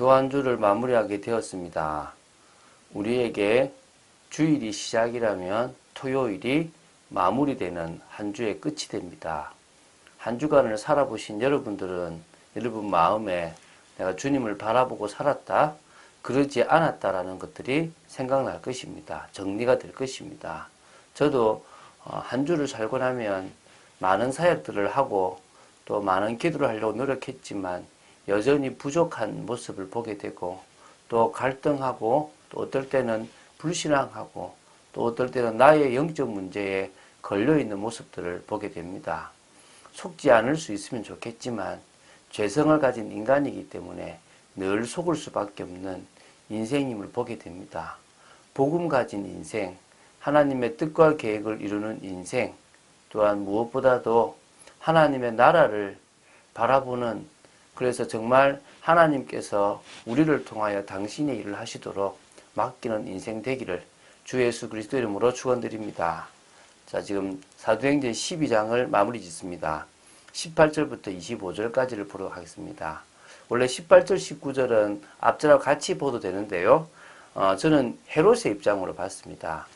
또 한 주를 마무리하게 되었습니다. 우리에게 주일이 시작이라면 토요일이 마무리되는 한 주의 끝이 됩니다. 한 주간을 살아보신 여러분들은 여러분 마음에 내가 주님을 바라보고 살았다, 그러지 않았다라는 것들이 생각날 것입니다. 정리가 될 것입니다. 저도 어, 한 주를 살고 나면 많은 사역들을 하고 또 많은 기도를 하려고 노력했지만 여전히 부족한 모습을 보게 되고 또 갈등하고 또 어떨 때는 불신앙하고 또 어떨 때는 나의 영적 문제에 걸려 있는 모습들을 보게 됩니다. 속지 않을 수 있으면 좋겠지만 죄성을 가진 인간이기 때문에 늘 속을 수밖에 없는 인생임을 보게 됩니다. 복음 가진 인생, 하나님의 뜻과 계획을 이루는 인생, 또한 무엇보다도 하나님의 나라를 바라보는 그래서 정말 하나님께서 우리를 통하여 당신의 일을 하시도록 맡기는 인생 되기를 주 예수 그리스도 이름으로 축원드립니다. 자, 지금 사도행전 12장을 마무리 짓습니다. 18절부터 25절까지를 보도록 하겠습니다. 원래 18절, 19절은 앞절하고 같이 보도 되는데요. 어, 저는 헤롯의 입장으로 봤습니다.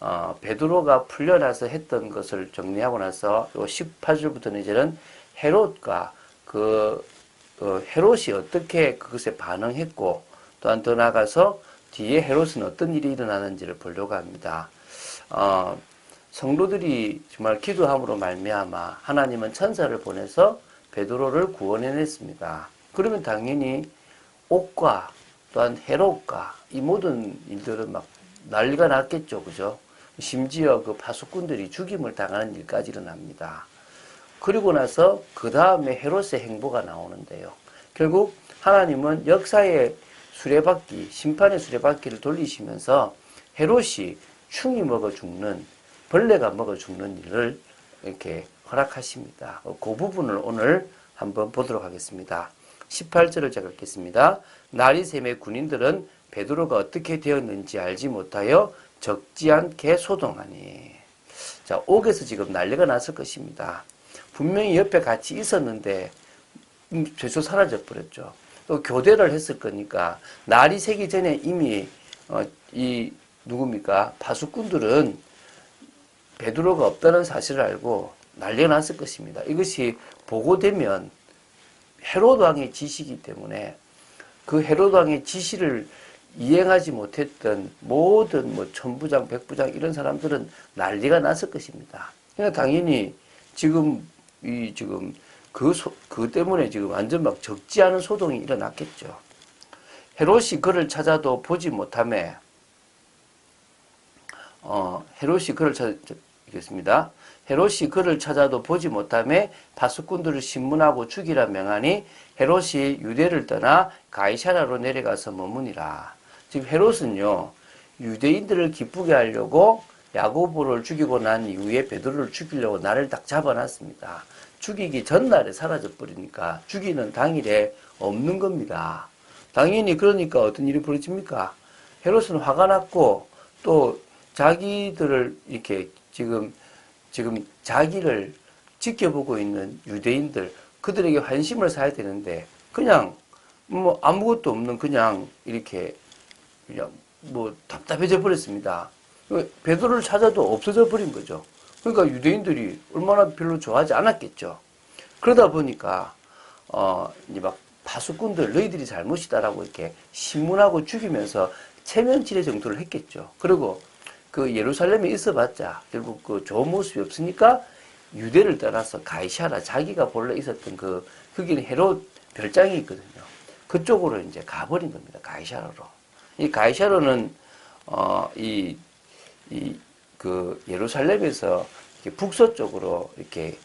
어, 베드로가 풀려나서 했던 것을 정리하고 나서 18절부터는 이제는 헤롯과 그 어, 헤롯이 어떻게 그것에 반응했고 또한 더 나아가서 뒤에 헤롯은 어떤 일이 일어나는지를 보려고 합니다. 어, 성도들이 정말 기도함으로 말미암아 하나님은 천사를 보내서 베드로를 구원해냈습니다. 그러면 당연히 옥과 또한 헤롯과 이 모든 일들은 막 난리가 났겠죠, 그죠? 심지어 그 파수꾼들이 죽임을 당하는 일까지 일어납니다. 그리고 나서 그 다음에 헤롯의 행보가 나오는데요. 결국 하나님은 역사의 수레바퀴, 심판의 수레바퀴를 돌리시면서 헤롯이 충이 먹어 죽는, 벌레가 먹어 죽는 일을 이렇게 허락하십니다. 그 부분을 오늘 한번 보도록 하겠습니다. 18절을 제가 읽겠습니다. 나리샘의 군인들은 베드로가 어떻게 되었는지 알지 못하여 적지 않게 소동하니. 자, 옥에서 지금 난리가 났을 것입니다. 분명히 옆에 같이 있었는데 죄수 사라져 버렸죠. 또 교대를 했을 거니까 날이 새기 전에 이미 어, 이 누굽니까 파수꾼들은 베드로가 없다는 사실을 알고 났을 것입니다. 이것이 보고되면 헤로드 왕의 지시이기 때문에 그 헤로드 왕의 지시를 이행하지 못했던 모든 뭐 천부장, 백부장 이런 사람들은 난리가 났을 것입니다. 그러니까 당연히 지금 이 지금 그, 소, 그 때문에 지금 완전 막 적지 않은 소동이 일어났겠죠. 헤롯이 그를 찾아도 보지 못함에, 어, 헤롯이 그를 찾겠습니다. 헤롯이 그를 찾아도 보지 못함에 바수꾼들을 신문하고 죽이라 명하니 헤롯이 유대를 떠나 가이샤라로 내려가서 머무니라. 지금 헤롯은요, 유대인들을 기쁘게 하려고 야고보를 죽이고 난 이후에 베드로를 죽이려고 나를 딱 잡아놨습니다. 죽이기 전날에 사라져 버리니까 죽이는 당일에 없는 겁니다. 당연히 그러니까 어떤 일이 벌어집니까? 헤롯은 화가 났고 또 자기들을 이렇게 지금 지금 자기를 지켜보고 있는 유대인들 그들에게 환심을 사야 되는데 그냥 뭐 아무것도 없는 그냥 이렇게 그냥 뭐 답답해져 버렸습니다. 베드로를 찾아도 없어져 버린 거죠. 그러니까 유대인들이 얼마나 별로 좋아하지 않았겠죠. 그러다 보니까 어 이제 막 파수꾼들 너희들이 잘못이다라고 이렇게 신문하고 죽이면서 체면질의 정도를 했겠죠. 그리고 그 예루살렘에 있어봤자 결국 그 좋은 모습이 없으니까 유대를 떠나서 가이샤라 자기가 본래 있었던 그 거기는 헤롯 별장이 있거든요. 그쪽으로 이제 가버린 겁니다. 가이샤라로. 이 가이샤로는 어 이 이 그 예루살렘에서 북서쪽으로 이렇게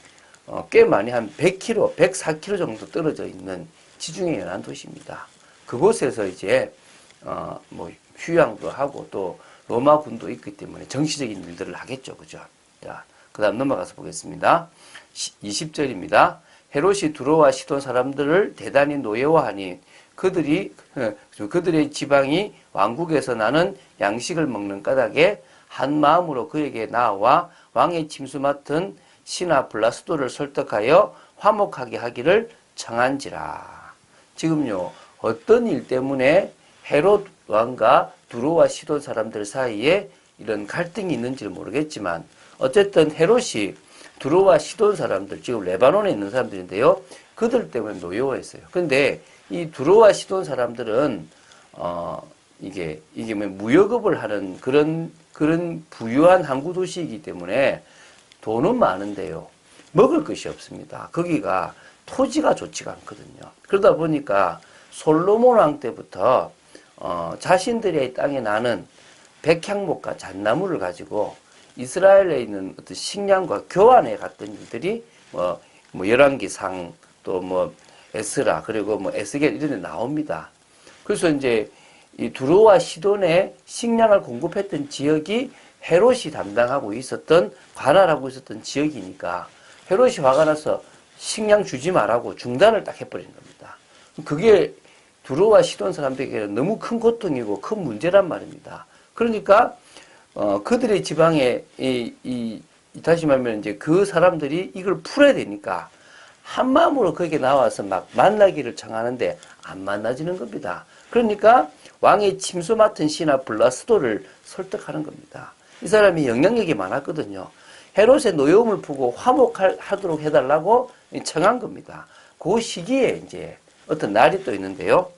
어, 꽤 많이 한 100km, 104km 정도 떨어져 있는 지중해 연안 도시입니다. 그곳에서 이제 어, 뭐 휴양도 하고 또 로마 군도 있기 때문에 정치적인 일들을 하겠죠, 그죠? 자, 그다음 넘어가서 보겠습니다. 20절입니다. 헤롯이 두로와 시돈 사람들을 대단히 노예화하니 그들이 어, 그들의 지방이 왕국에서 나는 양식을 먹는 까닭에 한 마음으로 그에게 나와 왕의 침수 맡은 신하 블라스도를 설득하여 화목하게 하기를 청한지라. 지금요 어떤 일 때문에 헤롯 왕과 두로와 시돈 사람들 사이에 이런 갈등이 있는지 모르겠지만 어쨌든 헤롯이 두로와 시돈 사람들 지금 레바논에 있는 사람들인데요. 그들 때문에 노여워했어요. 근데 이 두로와 시돈 사람들은 어 이게 이게 뭐 무역업을 하는 그런 그런 부유한 항구 도시이기 때문에 돈은 많은데요. 먹을 것이 없습니다. 거기가 토지가 좋지가 않거든요. 그러다 보니까 솔로몬 왕 때부터 어, 자신들의 땅에 나는 백향목과 잣나무를 가지고 이스라엘에 있는 어떤 식량과 교환해 갔던 일들이 뭐, 뭐 열왕기상 또 뭐 에스라 그리고 뭐 에스겔 이런 데 나옵니다. 그래서 이제 이 두로와 시돈에 식량을 공급했던 지역이 헤롯이 담당하고 있었던 관할하고 있었던 지역이니까 헤롯이 화가 나서 식량 주지 말라고 중단을 딱 해버린 겁니다. 그게 두로와 시돈 사람들에게는 너무 큰 고통이고 큰 문제란 말입니다. 그러니까 어, 그들의 지방에 이, 이, 다시 말하면 이제 그 사람들이 이걸 풀어야 되니까 한 마음으로 거기에 나와서 막 만나기를 청하는데 안 만나지는 겁니다. 그러니까 왕의 침수 맡은 신하 블라스도를 설득하는 겁니다. 이 사람이 영향력이 많았거든요. 헤롯의 노여움을 푸고 화목하도록 해달라고 청한 겁니다. 그 시기에 이제 어떤 날이 또 있는데요.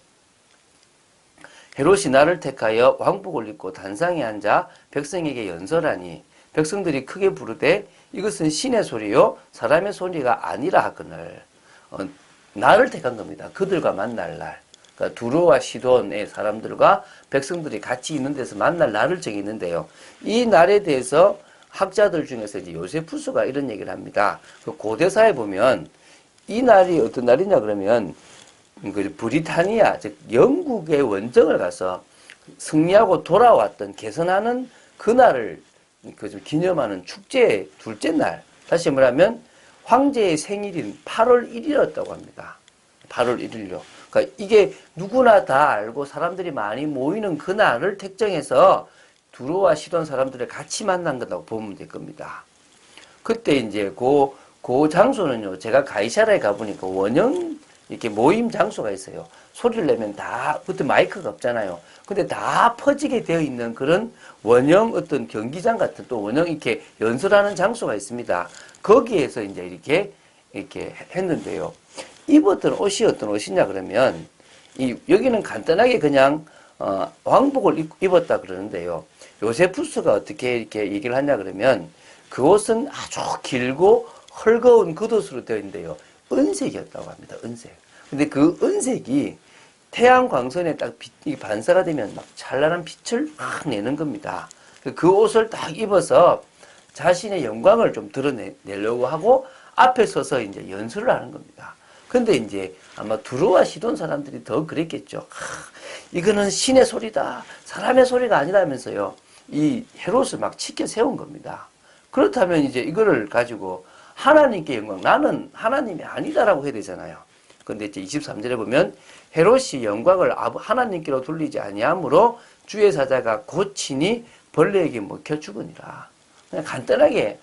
헤롯이 나를 택하여 왕복을 입고 단상에 앉아 백성에게 연설하니 백성들이 크게 부르되 이것은 신의 소리요 사람의 소리가 아니라 하거늘 어, 나를 택한 겁니다. 그들과 만날 날. 그러니까 두로와 시돈의 사람들과 백성들이 같이 있는 데서 만날 날을 정했는데요. 이 날에 대해서 학자들 중에서 이제 요세푸스가 이런 얘기를 합니다. 그 고대사에 보면 이 날이 어떤 날이냐 그러면 그 브리타니아 즉 영국의 원정을 가서 승리하고 돌아왔던 개선하는 그 날을 그 기념하는 축제의 둘째 날 다시 말하면 황제의 생일인 8월 1일이었다고 합니다. 8월 1일요. 그러니까 이게 누구나 다 알고 사람들이 많이 모이는 그날을 택정해서 두로와 시돈 사람들을 같이 만난 거라고 보면 될 겁니다. 그때 이제 그, 그 장소는요, 제가 가이샤라에 가보니까 원형 이렇게 모임 장소가 있어요. 소리를 내면 다, 그때 마이크가 없잖아요. 근데 다 퍼지게 되어 있는 그런 원형 어떤 경기장 같은 또 원형 이렇게 연설하는 장소가 있습니다. 거기에서 이제 이렇게, 이렇게 했는데요. 입었던 옷이 어떤 옷이냐 그러면, 이, 여기는 간단하게 그냥, 어, 왕복을 입, 었다 그러는데요. 요세푸스가 어떻게 이렇게 얘기를 하냐 그러면, 그 옷은 아주 길고 헐거운 겉옷으로 되어 있는데요. 은색이었다고 합니다. 은색. 근데 그 은색이 태양 광선에 딱 빛, 반사가 되면 막 찬란한 빛을 막 내는 겁니다. 그 옷을 딱 입어서 자신의 영광을 좀 드러내려고 하고 앞에 서서 이제 연설을 하는 겁니다. 근데 이제 아마 두루와 시돈 사람들이 더 그랬겠죠. 하, 이거는 신의 소리다. 사람의 소리가 아니라면서요. 이 헤롯을 막 치켜 세운 겁니다. 그렇다면 이제 이거를 가지고 하나님께 영광, 나는 하나님이 아니다라고 해야 되잖아요. 근데 이제 23절에 보면 헤롯이 영광을 하나님께로 돌리지 아니하므로 주의 사자가 고치니 벌레에게 먹혀 죽으니라. 간단하게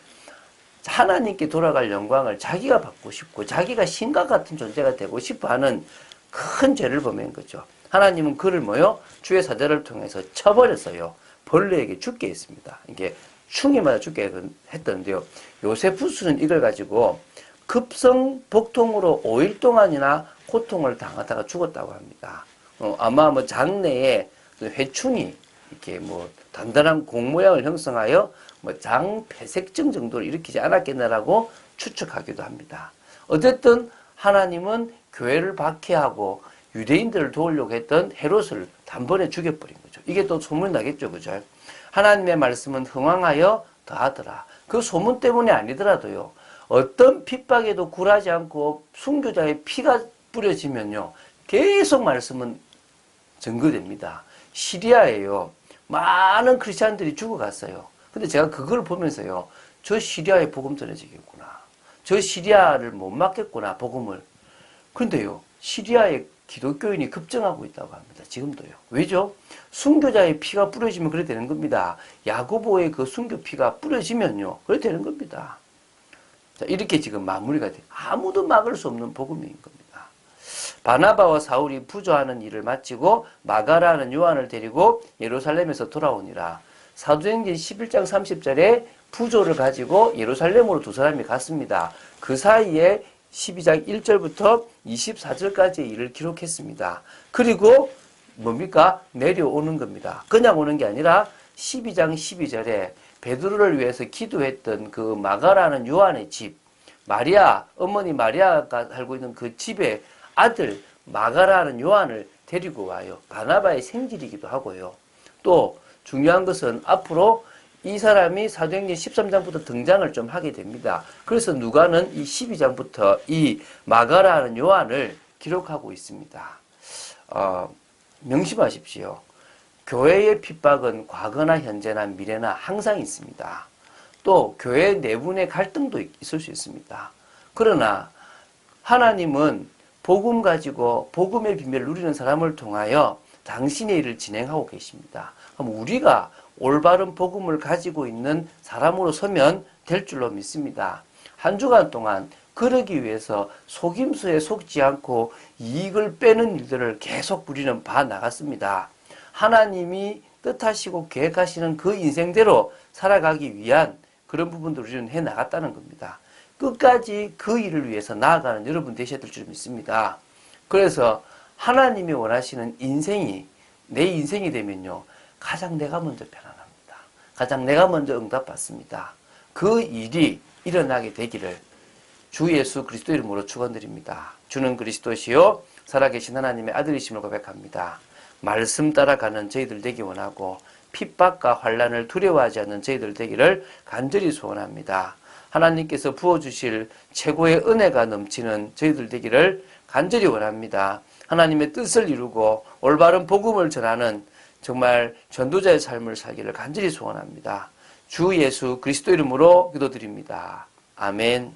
하나님께 돌아갈 영광을 자기가 받고 싶고 자기가 신과 같은 존재가 되고 싶어 하는 큰 죄를 범한 거죠. 하나님은 그를 뭐요? 주의 사자를 통해서 쳐버렸어요. 벌레에게 죽게 했습니다. 이게 충이 맞아 죽게 했던데요. 요세푸스는 이걸 가지고 급성 복통으로 5일 동안이나 고통을 당하다가 죽었다고 합니다. 어, 아마 뭐 장내에 그 회충이 이렇게 뭐 단단한 공 모양을 형성하여 뭐 장폐색증 정도를 일으키지 않았겠나라고 추측하기도 합니다. 어쨌든 하나님은 교회를 박해하고 유대인들을 도우려고 했던 헤롯을 단번에 죽여버린 거죠. 이게 또 소문이 나겠죠. 그죠? 하나님의 말씀은 흥황하여 더하더라. 그 소문 때문이 아니더라도요. 어떤 핍박에도 굴하지 않고 순교자의 피가 뿌려지면요. 계속 말씀은 증거됩니다. 시리아에요. 많은 크리스찬들이 죽어갔어요. 근데 제가 그걸 보면서요. 저 시리아에 복음 전해지겠구나. 저 시리아를 못 막겠구나, 복음을. 근데요. 시리아에 기독교인이 급증하고 있다고 합니다. 지금도요. 왜죠? 순교자의 피가 뿌려지면 그래 되는 겁니다. 야고보의 그 순교 피가 뿌려지면요. 그래 되는 겁니다. 자, 이렇게 지금 마무리가 돼. 아무도 막을 수 없는 복음인 겁니다. 바나바와 사울이 부조하는 일을 마치고 마가라는 요한을 데리고 예루살렘에서 돌아오니라. 사도행전 11장 30절에 부조를 가지고 예루살렘으로 두 사람이 갔습니다. 그 사이에 12장 1절부터 24절까지의 일을 기록했습니다. 그리고 뭡니까? 내려오는 겁니다. 그냥 오는 게 아니라 12장 12절에 베드로를 위해서 기도했던 그 마가라는 요한의 집, 마리아, 어머니 마리아가 살고 있는 그 집에 아들 마가라는 요한을 데리고 와요. 바나바의 생질이기도 하고요. 또 중요한 것은 앞으로 이 사람이 사도행전 13장부터 등장을 좀 하게 됩니다. 그래서 누가는 이 12장부터 이 마가라는 요한을 기록하고 있습니다. 어, 명심하십시오. 교회의 핍박은 과거나 현재나 미래나 항상 있습니다. 또 교회 내분의 갈등도 있을 수 있습니다. 그러나 하나님은 복음 가지고 복음의 비밀을 누리는 사람을 통하여 당신의 일을 진행하고 계십니다. 그럼 우리가 올바른 복음을 가지고 있는 사람으로 서면 될 줄로 믿습니다. 한 주간 동안 그러기 위해서 속임수에 속지 않고 이익을 빼는 일들을 계속 우리는 봐 나갔습니다. 하나님이 뜻하시고 계획하시는 그 인생대로 살아가기 위한 그런 부분들을 우리는 해 나갔다는 겁니다. 끝까지 그 일을 위해서 나아가는 여러분 되셔야 될 줄 믿습니다. 그래서 하나님이 원하시는 인생이 내 인생이 되면요. 가장 내가 먼저 편안합니다. 가장 내가 먼저 응답받습니다. 그 일이 일어나게 되기를 주 예수 그리스도 이름으로 축원드립니다. 주는 그리스도시요 살아계신 하나님의 아들이심을 고백합니다. 말씀 따라가는 저희들 되기 원하고 핍박과 환란을 두려워하지 않는 저희들 되기를 간절히 소원합니다. 하나님께서 부어주실 최고의 은혜가 넘치는 저희들 되기를 간절히 원합니다. 하나님의 뜻을 이루고 올바른 복음을 전하는 정말 전도자의 삶을 살기를 간절히 소원합니다. 주 예수 그리스도 이름으로 기도드립니다. 아멘.